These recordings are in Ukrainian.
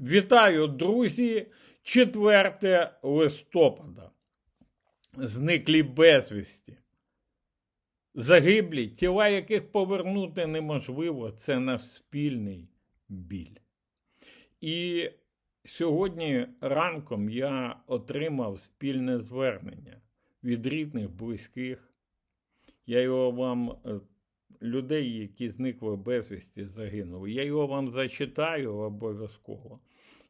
Вітаю, друзі! 4 листопада. Зниклі безвісті. Загиблі, тіла яких повернути неможливо, це наш спільний біль. І сьогодні ранком я отримав спільне звернення від рідних, близьких. Я його вам, е, людей, які зникли безвісті, загинули. Я його вам зачитаю обов'язково.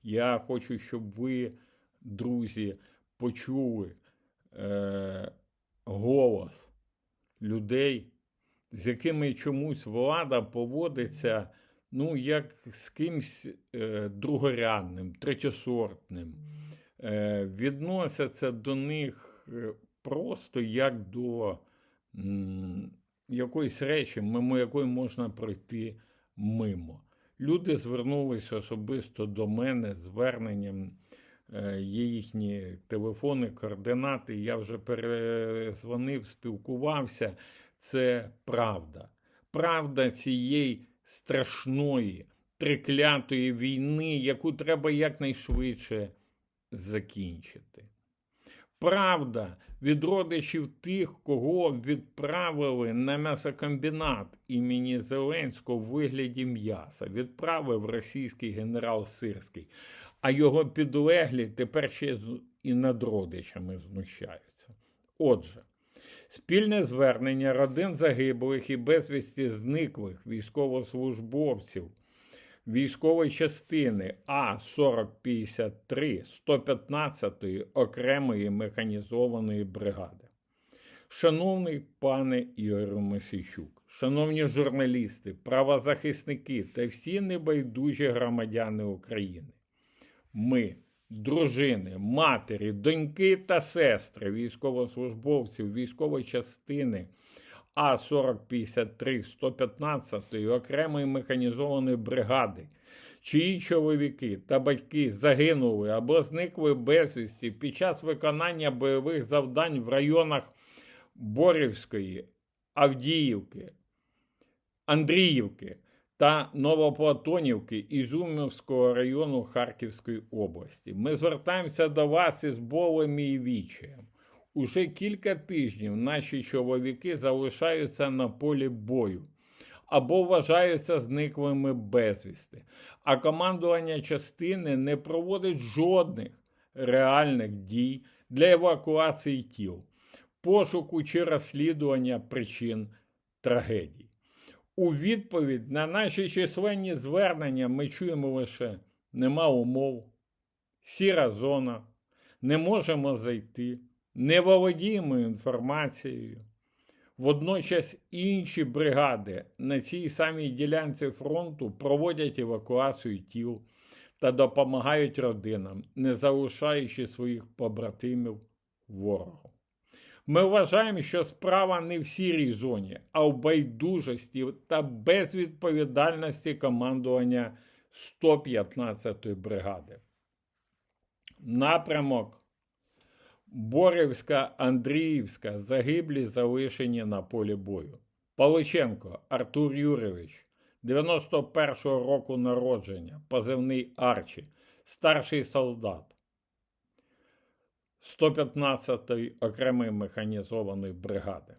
Я хочу, щоб ви, друзі, почули е, голос людей, з якими чомусь влада поводиться, ну, як з кимсь е, другорядним, третьосортним. Е, відносяться до них е, просто як до м, якоїсь речі, мимо якої можна пройти мимо. Люди звернулися особисто до мене з зверненням. е, Є їхні телефони, координати. Я вже перезвонив, спілкувався. Це правда. Правда цієї страшної, триклятої війни, яку треба якнайшвидше закінчити. Правда від родичів тих, кого відправили на м'ясокомбінат імені Зеленського в вигляді м'яса, відправив російський генерал Сирський, а його підлеглі тепер ще і над родичами знущаються. Отже, спільне звернення родин загиблих і безвісті зниклих військовослужбовців військової частини А-4053 115-ї окремої механізованої бригади. Шановний пане Ігорю Мосійчук, шановні журналісти, правозахисники та всі небайдужі громадяни України, ми, дружини, матері, доньки та сестри військовослужбовців військової частини а-4053 115 окремої механізованої бригади, чиї чоловіки та батьки загинули або зникли безвісті під час виконання бойових завдань в районах Борівської, Авдіївки, Андріївки та Новоплатонівки Ізюмівського району Харківської області. Ми звертаємося до вас із болем і вічаєм. Уже кілька тижнів наші чоловіки залишаються на полі бою або вважаються зниклими безвісти, а командування частини не проводить жодних реальних дій для евакуації тіл, пошуку чи розслідування причин трагедій. У відповідь на наші численні звернення ми чуємо лише нема умов, сіра зона, не можемо зайти, не володіємо інформацією. Водночас інші бригади на цій самій ділянці фронту проводять евакуацію тіл та допомагають родинам, не залишаючи своїх побратимів ворогу. Ми вважаємо, що справа не в сірій зоні, а в байдужості та безвідповідальності командування 115-ї бригади. Напрямок Борівська, Андріївська загиблі залишені на полі бою. Павличенко Артур Юрійович, 91-го року народження, позивний Арчі, старший солдат 115-ї окремої механізованої бригади.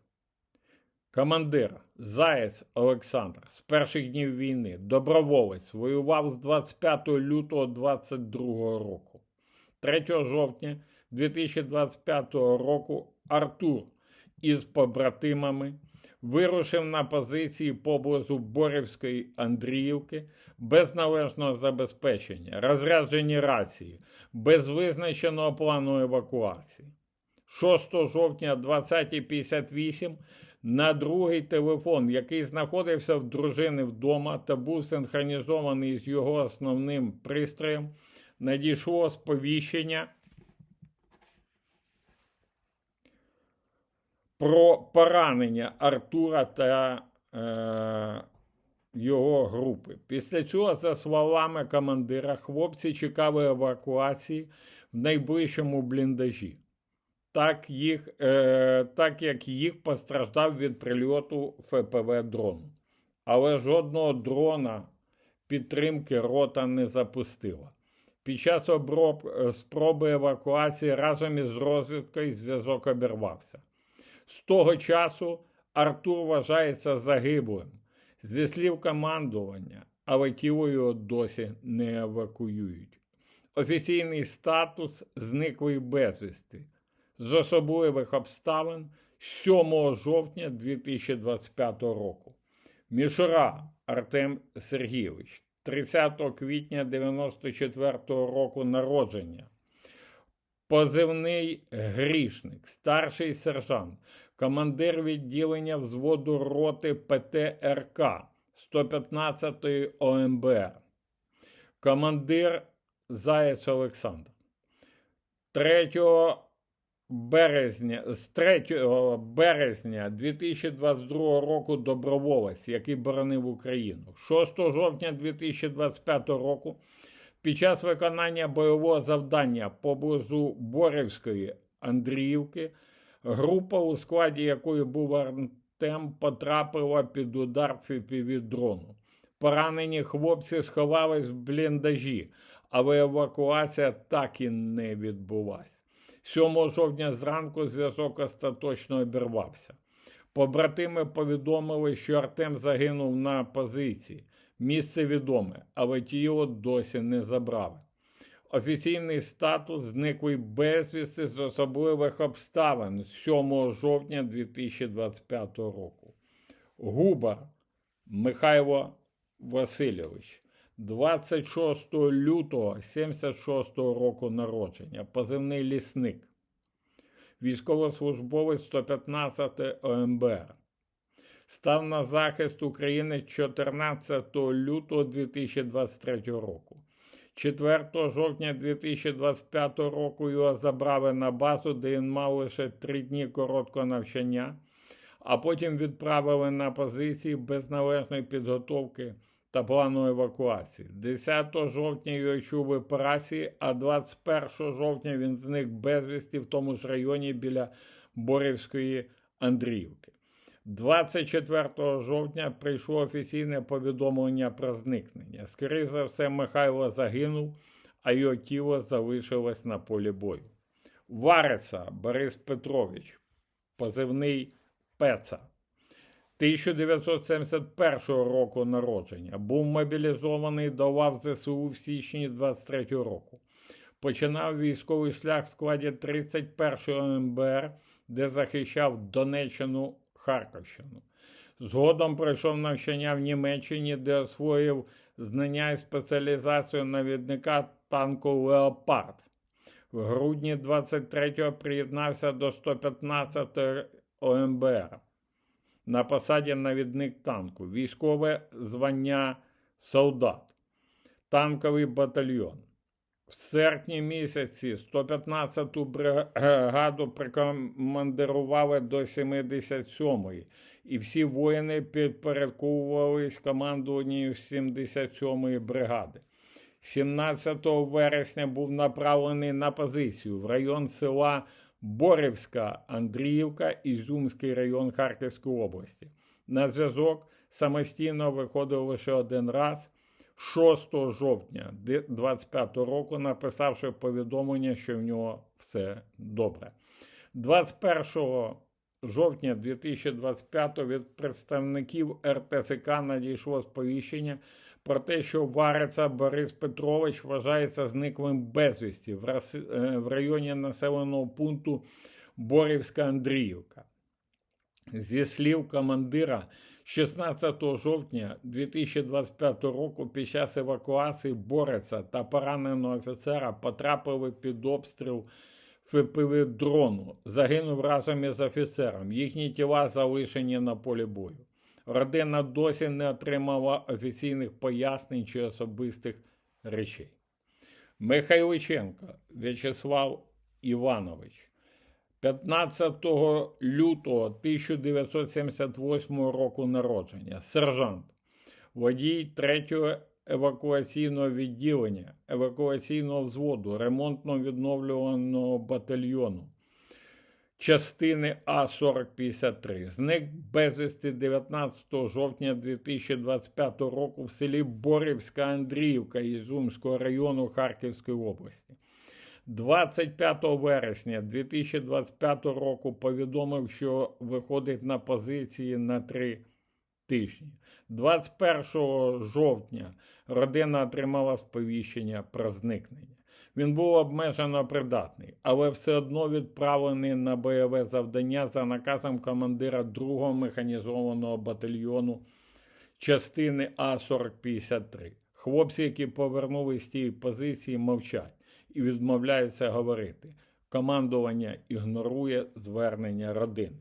Командир Заєць Олександр з перших днів війни, доброволець, воював з 25 лютого 22 року. 3 жовтня 2025 року Артур із побратимами вирушив на позиції поблизу Борівської Андріївки без належного забезпечення, розряджені рації, без визначеного плану евакуації. 6 жовтня 2058 на другий телефон, який знаходився в дружини вдома та був синхронізований з його основним пристроєм, надійшло сповіщення про поранення Артура та е, його групи. Після цього, за словами командира, хлопці чекали евакуації в найближчому бліндажі. Так, їх, е, так як їх постраждав від прильоту ФПВ дрону. Але жодного дрона підтримки рота не запустила. Під час оброб... е, спроби евакуації разом із розвідкою зв'язок обірвався. З того часу Артур вважається загиблим. Зі слів командування, але тіло його досі не евакуюють. Офіційний статус зниклий безвісти. З особливих обставин 7 жовтня 2025 року. Мішура Артем Сергійович, 30 квітня 94 року народження. Позивний грішник, старший сержант, командир відділення взводу роти ПТРК 115-ї ОМБР, командир Заєць Олександр. 3 березня, з 3 березня 2022 року доброволець, який боронив Україну. 6 жовтня 2025 року під час виконання бойового завдання поблизу Борівської Андріївки група, у складі якої був Артем, потрапила під удар фіпіві дрону. Поранені хлопці сховались в бліндажі, але евакуація так і не відбулася. 7 жовтня зранку зв'язок остаточно обірвався. Побратими повідомили, що Артем загинув на позиції. Місце відоме, але тіло досі не забрали. Офіційний статус зниклий безвісти з особливих обставин 7 жовтня 2025 року. Губар Михайло Васильович, 26 лютого 76 року народження, позивний лісник, військовослужбовець 115 ОМБР. Став на захист України 14 лютого 2023 року. 4 жовтня 2025 року його забрали на базу, де він мав лише 3 дні короткого навчання, а потім відправили на позиції без належної підготовки та плану евакуації. 10 жовтня його чув в операції, а 21 жовтня він зник безвісті в тому ж районі біля Борівської Андріївки. 24 жовтня прийшло офіційне повідомлення про зникнення. Скоріше за все, Михайло загинув, а його тіло залишилось на полі бою. Вареца Борис Петрович, позивний Пеца. 1971 року народження. Був мобілізований до лав ЗСУ в січні 23 року. Починав військовий шлях в складі 31-го МБР, де захищав Донеччину Харківщину. Згодом пройшов навчання в Німеччині, де освоїв знання і спеціалізацію навідника танку Леопард. В грудні 23-го приєднався до 115-ї ОМБР на посаді навідник танку, військове звання солдат, танковий батальйон. В серпні місяці 115-ту бригаду прикомандирували до 77-ї, і всі воїни підпорядковувались командуванню 77-ї бригади. 17 вересня був направлений на позицію в район села Борівська Андріївка, Ізюмський район Харківської області. На зв'язок самостійно виходив лише один раз. 6 жовтня 2025 року, написавши повідомлення, що в нього все добре. 21 жовтня 2025 від представників РТЦК надійшло сповіщення про те, що Вариця Борис Петрович вважається зниклим безвісті в районі населеного пункту Борівська Андріївка. Зі слів командира, 16 жовтня 2025 року під час евакуації Бореца та пораненого офіцера потрапили під обстріл ФПВ дрону. Загинув разом із офіцером. Їхні тіла залишені на полі бою. Родина досі не отримала офіційних пояснень чи особистих речей. Михайличенко В'ячеслав Іванович. 15 лютого 1978 року народження, сержант, водій 3-го евакуаційного відділення, евакуаційного взводу, ремонтно відновлюваного батальйону. частини А4053. Зник безвісти 19 жовтня 2025 року в селі Борівська Андріївка Ізюмського району Харківської області. 25 вересня 2025 року повідомив, що виходить на позиції на три тижні. 21 жовтня родина отримала сповіщення про зникнення. Він був обмежено придатний, але все одно відправлений на бойове завдання за наказом командира 2-го механізованого батальйону частини А4053. Хлопці, які повернулись з тієї позиції, мовчать і відмовляються говорити. Командування ігнорує звернення родин.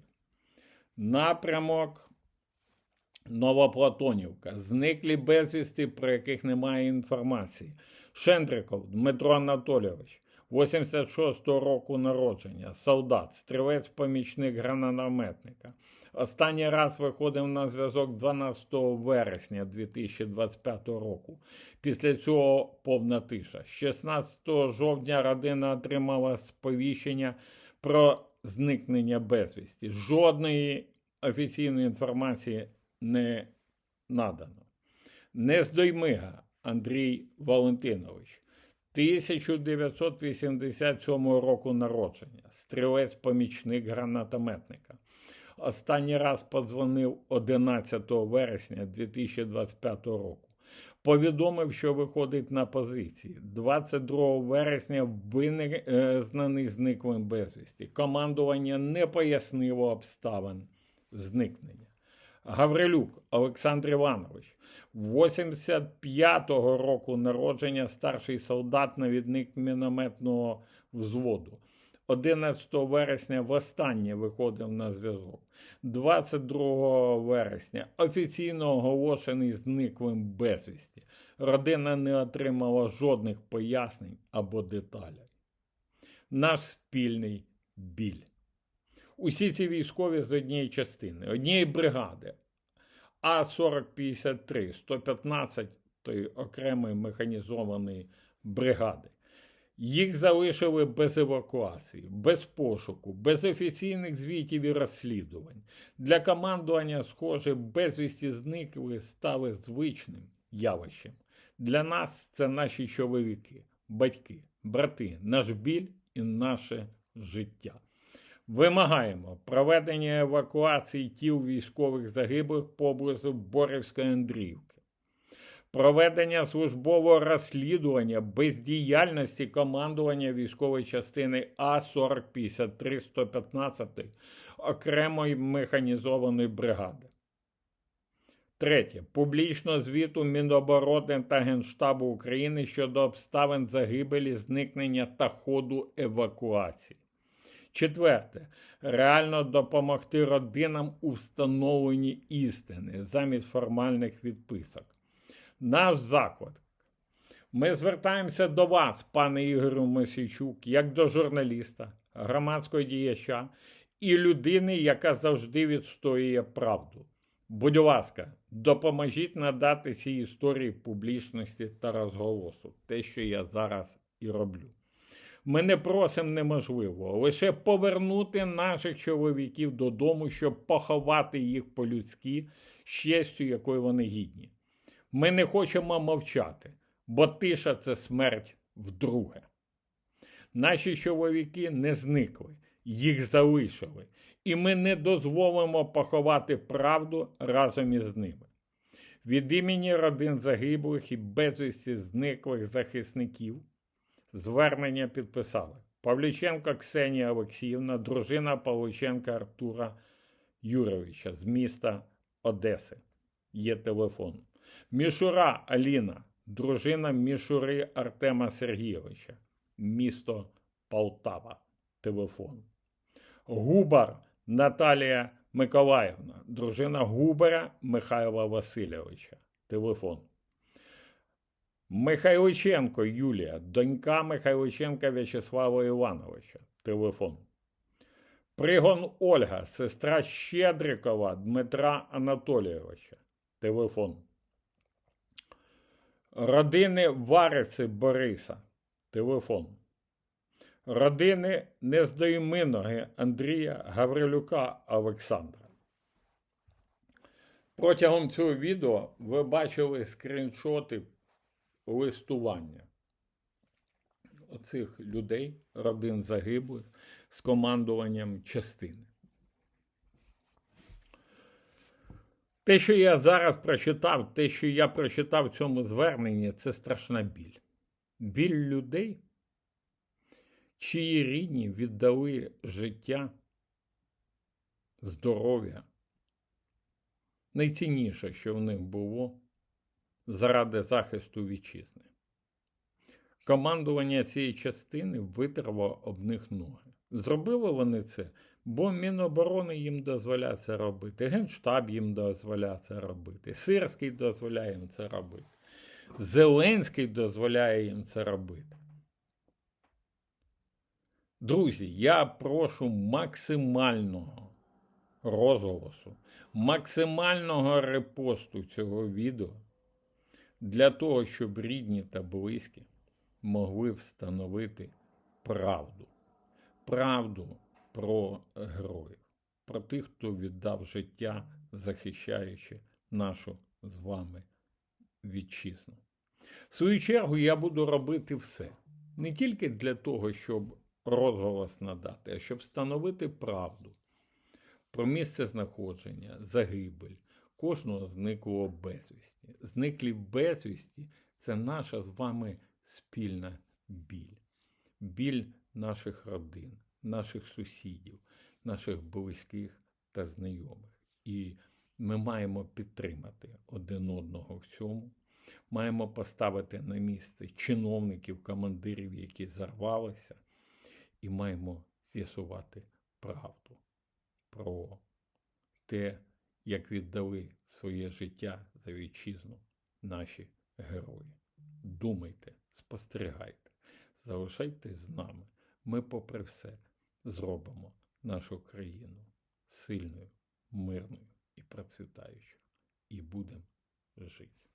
Напрямок Новоплатонівка. Зниклі безвісти, про яких немає інформації. Шендриков Дмитро Анатолійович, 86-го року народження, солдат, стрілець-помічник гранатометника. Останній раз виходив на зв'язок 12 вересня 2025 року. Після цього повна тиша. 16 жовтня родина отримала сповіщення про зникнення безвісті. Жодної офіційної інформації не надано. Нездоймига Андрій Валентинович, 1987 року народження, стрілець-помічник гранатометника. Останній раз подзвонив 11 вересня 2025 року. Повідомив, що виходить на позиції. 22 вересня визнаний зниклим безвісті. Командування не пояснило обставин зникнення. Гаврилюк Олександр Іванович, 85-го року народження старший солдат, навідник мінометного взводу. 11 вересня востаннє виходив на зв'язок. 22 вересня офіційно оголошений зниклим безвісті. Родина не отримала жодних пояснень або деталей. Наш спільний біль. Усі ці військові з однієї частини, однієї бригади, А-4053, 115 окремої механізованої бригади. Їх залишили без евакуації, без пошуку, без офіційних звітів і розслідувань. Для командування, схоже, безвісті зникли стали звичним явищем. Для нас це наші чоловіки, батьки, брати, наш біль і наше життя. Вимагаємо проведення евакуації тіл військових загиблих поблизу Борівської Андріївки, проведення службового розслідування бездіяльності командування військової частини А-4053 115 окремої механізованої бригади. Третє. Публічно звіту Міноборони та Генштабу України щодо обставин загибелі, зникнення та ходу евакуації. Четверте, реально допомогти родинам у встановленні істини замість формальних відписок. Наш заклик. Ми звертаємося до вас, пане Ігорю Мосійчук, як до журналіста, громадського діяча і людини, яка завжди відстоює правду. Будь ласка, допоможіть надати цій історії публічності та розголосу, те, що я зараз і роблю. Ми не просимо неможливого, лише повернути наших чоловіків додому, щоб поховати їх по-людськи з честю, якої вони гідні. Ми не хочемо мовчати, бо тиша це смерть вдруге. Наші чоловіки не зникли, їх залишили, і ми не дозволимо поховати правду разом із ними. Від імені родин загиблих і безвісті зниклих захисників. Звернення підписали Павліченко Ксенія Олексіївна, дружина Павліченка Артура Юровича з міста Одеси. Є телефон. Мішура Аліна, дружина Мішури Артема Сергійовича, місто Полтава. Телефон. Губар Наталія Миколаївна, дружина Губера Михайла Васильовича. Телефон. Михайличенко Юлія, донька Михайличенка В'ячеслава Івановича. Телефон. Пригон Ольга, сестра Щедрикова Дмитра Анатолійовича. Телефон. Родини Вариці Бориса. Телефон. родини нездойминоги Андрія Гаврилюка Олександра. Протягом цього відео ви бачили скріншоти листування оцих людей, родин загиблих, з командуванням частини. Те, що я зараз прочитав, те, що я прочитав в цьому зверненні, це страшна біль. Біль людей, чиї рідні віддали життя, здоров'я, найцінніше, що в них було заради захисту вітчизни. Командування цієї частини витерло об них ноги. Зробили вони це, бо Міноборони їм дозволяє це робити, Генштаб їм дозволяє це робити, Сирський дозволяє їм це робити, Зеленський дозволяє їм це робити. Друзі, я прошу максимального розголосу, максимального репосту цього відео для того, щоб рідні та близькі могли встановити правду. Правду про героїв, про тих, хто віддав життя, захищаючи нашу з вами вітчизну. В свою чергу я буду робити все не тільки для того, щоб розголос надати, а щоб встановити правду про місце знаходження, загибель кожного зниклого безвісті. Зниклі безвісті це наша з вами спільна біль, біль наших родин, наших сусідів, наших близьких та знайомих. І ми маємо підтримати один одного в цьому. Маємо поставити на місце чиновників, командирів, які зарвалися, і маємо з'ясувати правду про те, як віддали своє життя за вітчизну наші герої. Думайте, спостерігайте, залишайтесь з нами. Ми, попри все, зробимо нашу країну сильною, мирною і процвітаючою. І будемо жити.